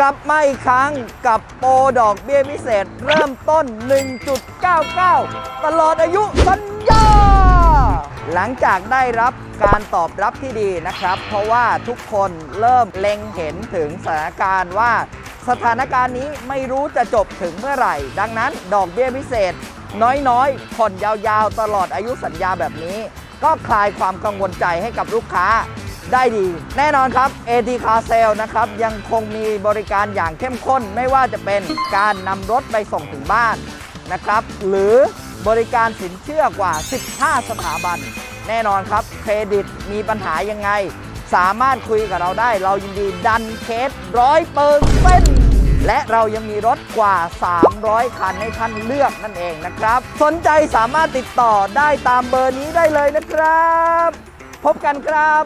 กลับมาอีกครั้งกับโปรดอกเบี้ยพิเศษ เริ่มต้น 1.99 ตลอดอายุสัญญา หลังจากได้รับการตอบรับที่ดีนะครับ เพราะว่าทุกคนเริ่มเล็งเห็นถึงสถานการณ์ว่า สถานการณ์นี้ไม่รู้จะจบถึงเมื่อไหร่ ดังนั้นดอกเบี้ยพิเศษ น้อยๆผ่อนยาวๆ ตลอดอายุสัญญาแบบนี้ ก็คลายความกังวลใจให้กับลูกค้า ได้ดี แน่นอนครับ AT Car Sale นะครับยังคงมีบริการอย่างเข้มข้น ไม่ว่าจะเป็นการนำรถไปส่งถึงบ้านนะครับ หรือบริการสินเชื่อกว่า 15 สถาบัน แน่นอนครับ เครดิตมีปัญหายังไง สามารถคุยกับเราได้ เรายินดีดันเคสร้อยเปอร์เซ็นต์และเรายังมีรถกว่า 300 คันให้ท่านเลือกนั่นเองนะครับ สนใจสามารถติดต่อได้ตามเบอร์นี้ได้เลยนะครับ พบกันครับ